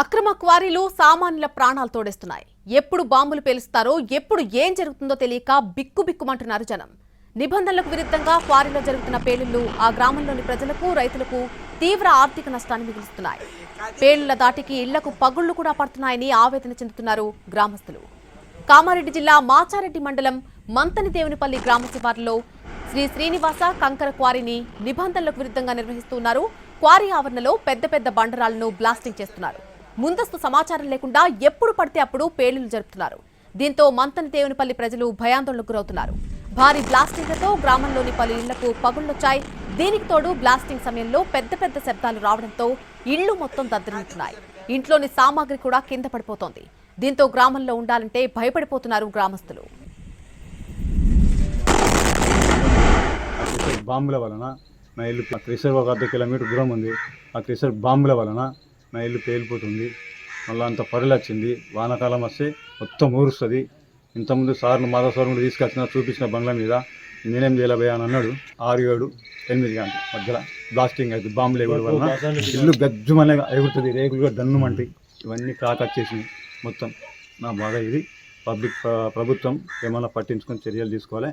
అక్రమ క్వారీలు సామాన్యుల ప్రాణాలు తోడేస్తున్నాయి. ఎప్పుడు బాంబులు పేలుస్తారో ఎప్పుడు ఏం జరుగుతుందో తెలియక బిక్కుబిక్కుమంటున్నారు జనం. నిబంధనలకు విరుద్ధంగా క్వారీలో జరుగుతున్న పేలుళ్ళు ఆ గ్రామంలోని ప్రజలకు రైతులకు తీవ్ర ఆర్థిక నష్టాన్ని మిగులుస్తున్నాయి. పేలుళ్ళ దాటికి ఇళ్ళకు పగుళ్ళు కూడా పడుతున్నాయని ఆవేదన చెందుతున్నారు గ్రామస్తులు. కామారెడ్డి జిల్లా మాచారెడ్డి మండలం మంతని దేవునిపల్లి గ్రామ శివారులో శ్రీ శ్రీనివాస కంకర క్వారీని నిబంధనలకు విరుద్ధంగా నిర్వహిస్తున్నారు క్వారీ ఆవరణలో పెద్ద పెద్ద బండరాలను బ్లాస్టింగ్ చేస్తున్నారు. ముందస్తు సమాచారం లేకుండా ఎప్పుడు పడితే అప్పుడు పేలులు జరుపుతున్నారు. దీంతో మంతని దేవునిపల్లి ప్రజలు భయాందోళనకు గురవుతున్నారు. భారీ బ్లాస్టింగ్లతో గ్రామంలోని పలు ఇళ్ళకు పగుళ్ళొచ్చాయి. దీనికి తోడు బ్లాస్టింగ్ సమయంలో పెద్ద పెద్ద శబ్దాలు రావడంతో ఇళ్ళు మొత్తం దద్దరిల్లుతున్నాయి. ఇంట్లోని సామాగ్రి కూడా కింద పడిపోతోంది. దీంతో గ్రామంలో ఉండాలంటే భయపడిపోతున్నారు గ్రామస్తులు. బాంబుల వలన నా ఇల్లు ఆ ఒక అర్ధ కిలోమీటర్ దూరం ఉంది. ఆ క్రిసర్ బాంబుల వలన నా ఇల్లు పేలిపోతుంది. మళ్ళీ అంత పరిలొచ్చింది. వచ్చింది వానాకాలం వస్తే మొత్తం ఊరుస్తుంది. ఇంతకుముందు సార్లు మాధవ సార్ కూడా తీసుకొచ్చిన చూపించిన బంగ్లా మీద. నేనేం చేయలేబోయా అని అన్నాడు. ఆరు ఏడు ఎనిమిది గంటల మధ్యలో బ్లాస్టింగ్ అవుతుంది బాంబులు ఎగుడు వలన ఇల్లు గజ్జుమనే ఎగురుతుంది. రేకులు దన్ను మంటి ఇవన్నీ క్రాక్ వచ్చేసినాయి మొత్తం. నా బాధ ఇది. పబ్లిక్ ప్రభుత్వం ఏమైనా పట్టించుకొని చర్యలు తీసుకోవాలి?